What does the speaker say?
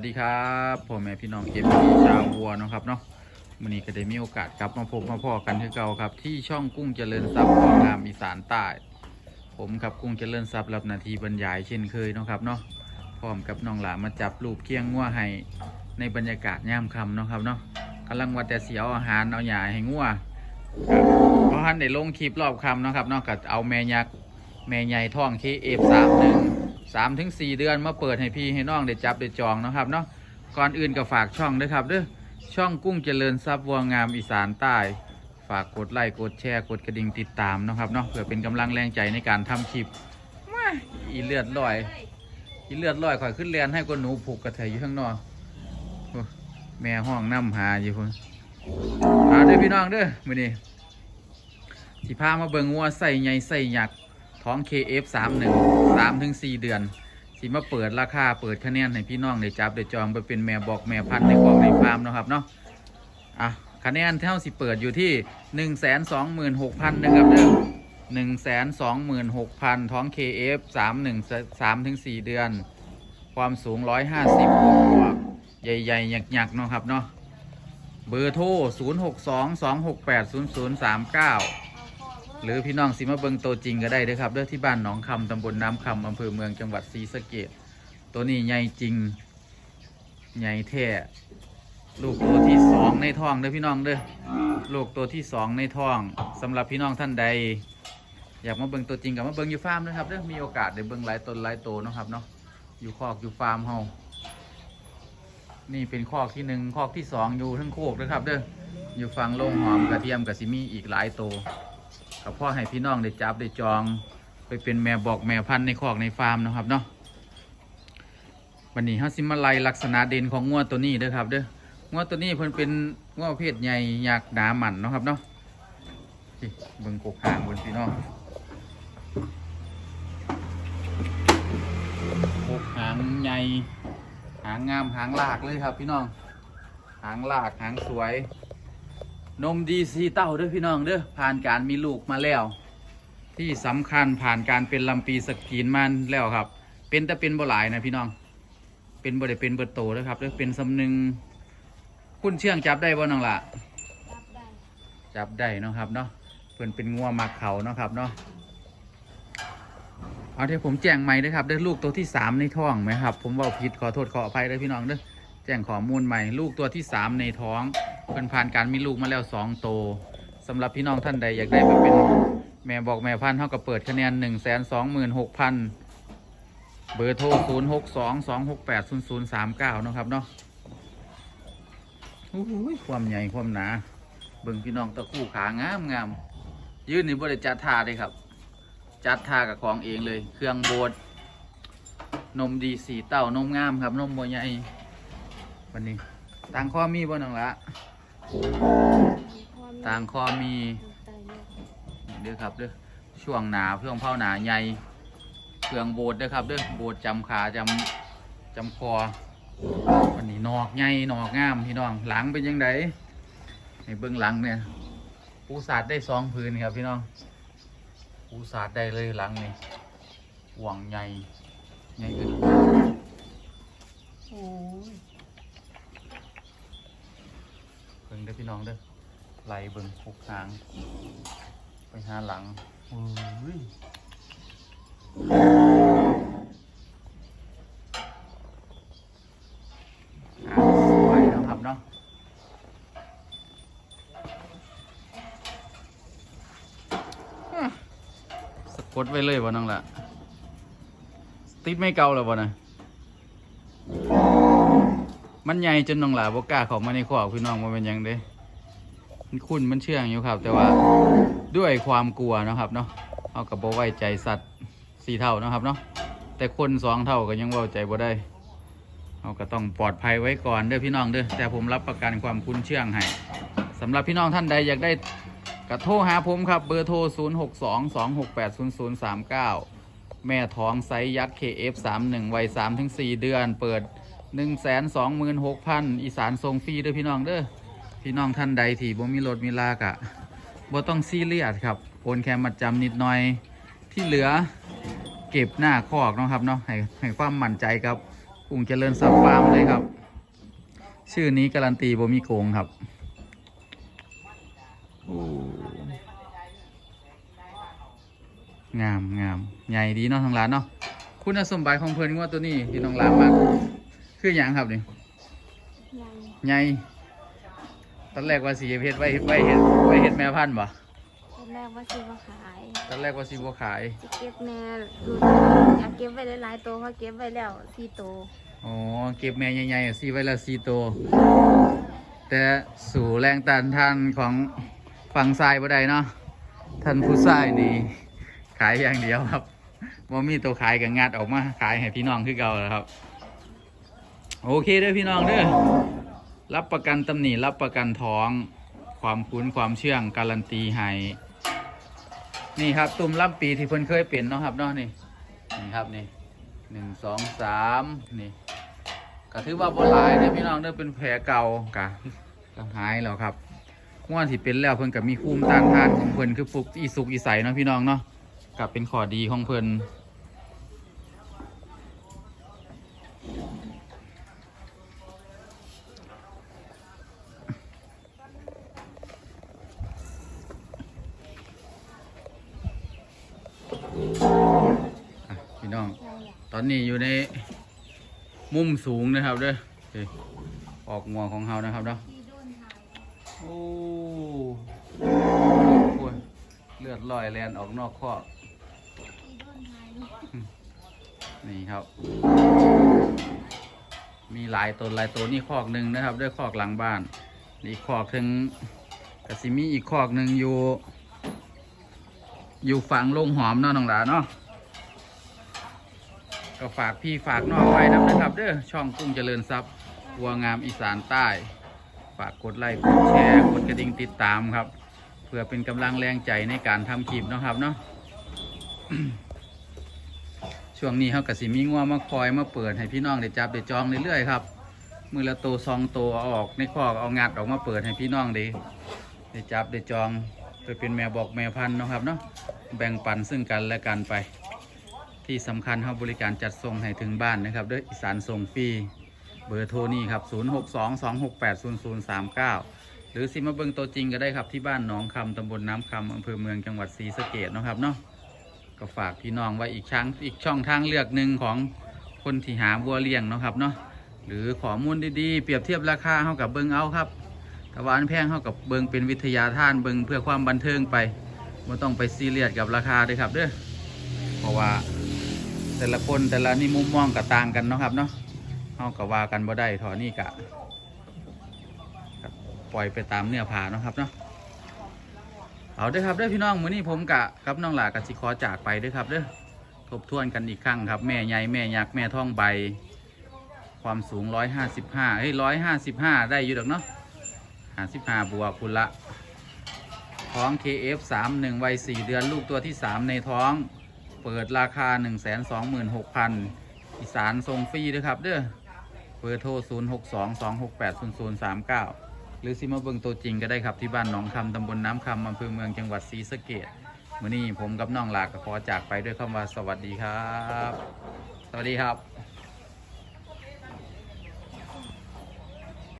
สดีครับพ่อแม่พี่น้องเก็บพี่ชาววัวนะครับเนาะวันนี้ก็ได้มีโอกาสกลับมาพบมาพ่อกันที่เก่าครับ ที่ช่องกุ้งเจริญทรัพย์ของงามอีสานใต้ ผมครับกุ้งเจริญทรัพย์รับนาทีบรรยายเช่นเคยนะครับเนาะพร้อมกับน้องหลามาจับรูปเคียงงัวให้ในบรรยากาศย่ามคำนะครับเนาะกำลังว่าแต่เสียวอาหารเอาหยาให้งัวเพราะท่านได้ลงคลิปรอบคำนะครับเนาะก็เอาแม่ยักษ์แม่ใหญ่ท้องเคเอฟสามหนึ่ง สามถึงสี่เดือนมาเปิดให้พี่ให้น้องได้จับได้จองนะครับเนาะก่อนอื่นก็ฝากช่องด้วยครับเด้อช่องกุ้งเจริญทรัพย์วัวงามอีสานใต้ ฝากกดไลค์กดแชร์กดกระดิ่งติดตามนะครับเนาะเพื่อเป็นกำลังแรงใจในการทำคลิปว้าอีเลือดลอย อีเลือดลอยข่อยขึ้นเรียนให้คนหนูผูกกระเทยอยู่ข้างนอกโอ้แม่ห้องน้ำหาอยู่คนเอาเด้อพี่น้องเด้อมื้อนี้สิพามาเบิ่งวัวใส่ใหญ่ใส่หยัก ท้อง KF31 3ถึง4เดือน สิมาเปิดราคาเปิดคะแนนให้พี่น้องได้จับได้จองไปเป็นแม่บอกแม่พันในของในฟาร์มนะครับเนาะอะคะแนนเท่าสิเปิดอยู่ที่ 126,000นะครับเด้อ126,000ท้อง KF31 3ถึง4เดือน ความสูง150บวกบวกใหญ่ๆหยักๆเนาะครับเนาะเบอร์โทร 0622680039 หรือพี่น้องสิมาเบิงตัวจริงก็ได้เด้อครับเด้อที่บ้านหนองคำตำบลน้ำคำอำเภอเมืองจังหวัดศรีสะเกดตัวนี้ใหญ่จริงใหญ่แท้ลูกตัวที่สองในท้องเด้อพี่น้องเด้อลูกตัวที่สองในท้องสำหรับพี่น้องท่านใด อยากมาเบิงตัวจริงกับมาเบิงอยู่ฟาร์มนะครับเด้อมีโอกาสได้เบิงหลายตนหลายโตนะครับเนาะอยู่คอกอยู่ฟาร์มเฮานี่เป็นคอกที่หนึ่งคอกที่สองอยู่ทั้งโคกนะครับเด้ออยู่ฟังโล่งหอมกระเทียมกับซิมีอีกหลายโตว กับพ่อให้พี่น้องได้จับได้จองไปเป็นแม่บอกแม่พันธุ์ในคอกในฟาร์มนะครับเนาะวันนี้ฮัสิมาไลลักษณะเด่นของงัวตัวนี้เด้อครับเด้องัวตัวนี้เพิ่นเป็นงัวประเพศใหญ่อยากหนาหมันเนาะครับเนาะนี่เบิ่งกกหางบนพี่น้องกกหางใหญ่หางงามหางลากเลยครับพี่น้อง หางลากหางสวย นมดีซีเต้าเด้อพี่น้องเด้อผ่านการมีลูกมาแล้ว ที่สำคัญผ่านการเป็นลำปีสกรีนมาแล้วครับ เป็นแต่เป็นบ่หลายนะพี่น้อง เป็นบ่ได้เป็นเบิดโตเด้อครับเด้อเป็นสำนึงคุณเชื่องจับได้บ่น้องละรับได้จับได้เนาะครับเนาะเพิ่นเป็นงัวมักเขาเนาะครับเนาะเอาเดี๋ยวผมแจ้งใหม่เด้อครับเด้อลูกตัวที่สามในท้องไหมครับ ผมเว่าผิดขอโทษขออภัยเด้อพี่น้องเด้อแจ้งข้อมูลใหม่ ลูกตัวที่สามในท้อง เพิ่นผ่านการมีลูกมาแล้วสองโตสำหรับพี่น้องท่านใดอยากได้มาเป็นแม่บอกแม่พันธุ์เท่ากับเปิดคะแนนหนึ่งแสนสองหมื่นหกพันเบอร์โทรศูนย์หกสองสองหกแปดศูนย์ศูนย์สามเก้านะครับเนาะโอ้ยความใหญ่ความหนาเบิ่งพี่น้องตะคู่ขางามงามยืนนี่บ่ได้จัดท่าเลยครับ จัดท่ากับของเองเลย เครื่องโบดนมดีสีเต้านมงามครับ นมบัวใหญ่วันนี้ต่างข้อมีบ่น้องละ ต่างคอมีเด้อครับเด้อช่วงหนาเพื่องเผาหนาใหญ่เครื่องโบดเด้อครับเด้อโบดจำขาจำจำคอวันนี้นอกใหญ่นอกงามพี่น้องหลังเป็นยังไงให้เบื้องหลังเนี่ยปูสาดได้สองพื้นครับพี่น้องปูสาดได้เลยหลังนี่ห่วงใหญ่ใหญ่ขึ้นโอ้ยเบิ่ งเด้อพี่น้องเด้อไล่เบิ่งหกหาง ไปหาหลังโอ้ยหางสวยเนาะครับเนาะอะสะกดไว้เลยวะน้องละติดไม่เก่าแล้ววะนะ มันใหญ่จนน้องหลาบ่กล้าเข้ามาในขอกพี่น้องว่าเป็นหยังเด้มันคุ้นมันเชื่องอยู่ครับ แต่ว่าด้วยความกลัวเนาะครับเนาะเอากับบ่ไว้ใจสัตว์สี่เท่าเนาะครับเนาะแต่คนสองเท่าก็ยังไว้ใจบ่ได้เอาก็ต้องปลอดภัยไว้ก่อนเด้อพี่น้องเด้อแต่ผมรับประกันความคุ้นเชื่องให้สำหรับพี่น้องท่านใดอยากได้กระโทรหาผมครับเบอร์โทร 0 6 2 2 6 8 0 0 3 9 แม่ท้องไซส์ยักษ์ KF31 วัย3-4 เดือนเปิด 126,000อีสานทรงฟรีเด้อพี่น้องเด้อพี่น้องท่านใดที่บ่มีรถมีลากอะบ่ต้องซีเรียสครับโอนแค่มัดจำนิดหน่อยที่เหลือเก็บหน้าคอกเนาะครับเนาะให้ให้ความมั่นใจกับกุ้งเจริญทรัพย์ฟาร์มเลยครับ ชื่อนี้การันตีบ่มีโกงครับโอ้งามงามใหญ่ดีเนาะทางร้านเนาะคุณสมบัติของเพิ่นว่าตัวนี้ที่น้องร้านมาก คืออย่างครับนี่ยังใหญ่ตอนแรกว่าสีเพชรไว้ไว้เห็ดไว้เห็ดแม่พันธุ์บ่ตอนแรกว่าซื้อมาขายตอนแรกว่าสีบัวขายจะเก็บแม่ดูอยากเก็บไว้หลายๆตัวเพราะเก็บไว้แล้วสี่ตัวอ๋อเก็บแม่ใหญ่ๆสีไว้ละสีโตวแต่สู่แรงต้านทานของฝั่งซ้ายบ่ได้เนาะท่านผู้ซ้ายนี่ขายอย่างเดียวครับว่ามีตัวขายกับงัดออกมาขายให้พี่น้องคือเก่าแล้วครับ โอเคเด้อพี่น้องเด้อรับประกันตำหนิรับประกันท้อง ความคุ้นความเชื่องการันตีให้นี่ครับตุ่มลำปีที่เพิ่นเคยเป็นเนาะครับเนาะนี่นี่ครับนี่หนึ่งสองสามนี่ก็ถือว่าบ่หลายเด้อพี่น้องเด้อเป็นแผลเก่ากะก็หายแล้วครับง่วนที่เป็นแล้วเพิ่นก็มีภูมิต้านทานของเพิ่นคือฟุกอีสุกอีใสเนาะพี่น้องเนาะกับเป็นข้อดีของเพิ่น พี่น้อง ตอนนี้อยู่ในมุมสูงนะครับเด้อโออกงวงของเฮานะครับเนาะโอ้โหเลือดลอยแลนออกนอกคอกนี่ครับ มีหลายตัวหลายตัวนี่คอกหนึ่งนะครับ ด้วยคอกหลังบ้านนี่คอกถึงกสิมีอีกคอกหนึ่งอยู่ อยู่ฝั่งลงหอมเนาะน้องหลาเนาะก็ฝากพี่ฝากน้องไว้นะครับเด้อช่องกุ้งเจริญทรัพย์วัวงามอีสานใต้ ฝากกดไลค์กดแชร์กดกระดิ่งติดตามครับ เพื่อเป็นกำลังแรงใจในการทำคลิปเนาะครับเนาะช่วงนี้เขากะสิมีงัวมาคอยมาเปิดให้พี่น้องได้จับได้จองเรื่อยๆครับมือละโตซองโตเอาออกในคอกเอางัดออกมาเปิดให้พี่น้องได้ได้จับได้จอง เพื่อเป็นแม่บอกแม่พันธุ์นะครับเนาะแบ่งปันซึ่งกันและกันไป ที่สำคัญครับบริการจัดส่งให้ถึงบ้านนะครับ ด้วยอีสานส่งฟรีเบอร์โทรนี่ครับ 0622680039 หรือสิมาเบิ่งตัวจริงก็ได้ครับที่บ้านหนองคำตำบลน้ำคำอำเภอเมืองจังหวัดศรีสะเกดนะครับเนาะก็ฝากพี่น้องไว้อีกช่างอีกช่องทางเลือกหนึ่งของคนที่หาบัวเลี้ยงนะครับเนาะหรือข้อมูลดีๆ เปรียบเทียบราคาเท่ากับเบิงเอาครับ ถ้าหวาอันแพงเท่ากับเบิงเป็นวิทยาทานเบิงเพื่อความบันเทิงไปไม่ต้องไปซีเรียสกับราคาเลยครับเด้อเพราะว่าแต่ละคนแต่ละนี่มุมมองก็ต่างกันเนาะครับเนาะเฮาก็ว่ากันบ่ได้ถอนี่กะปล่อยไปตามเนื้อผาเนาะครับเนาะเอาเด้อครับเด้อพี่น้องมื้อนี้ผมกะกับน้องหลากะสิขอจากไปเด้อครับเด้อทบทวนกันอีกครั้งครับ แม่ใหญ่แม่ยักษ์แม่ท้องใบ ความสูง 155เฮ้ย155 ได้อยู่ดอกเนาะ 55บวกคุณละ ท้อง KF31 วัย4เดือนลูกตัวที่ 3 ในท้อง เปิดราคา 1 2 6 0 0 0อีสานทรงฟรีด้วยครับเด้อเบอร์โทร 0 6 2 2 6 8 0 0 3 9 หรือสิมาเบิงตัวจริงก็ได้ครับที่บ้านหนองคำตำบลน้ำคำอำเภอเมืองจังหวัดศรีสะเกดมื้อนี้ผมกับน้องหลากขอจากไปด้วยคำว่าสวัสดีครับ สวัสดีครับ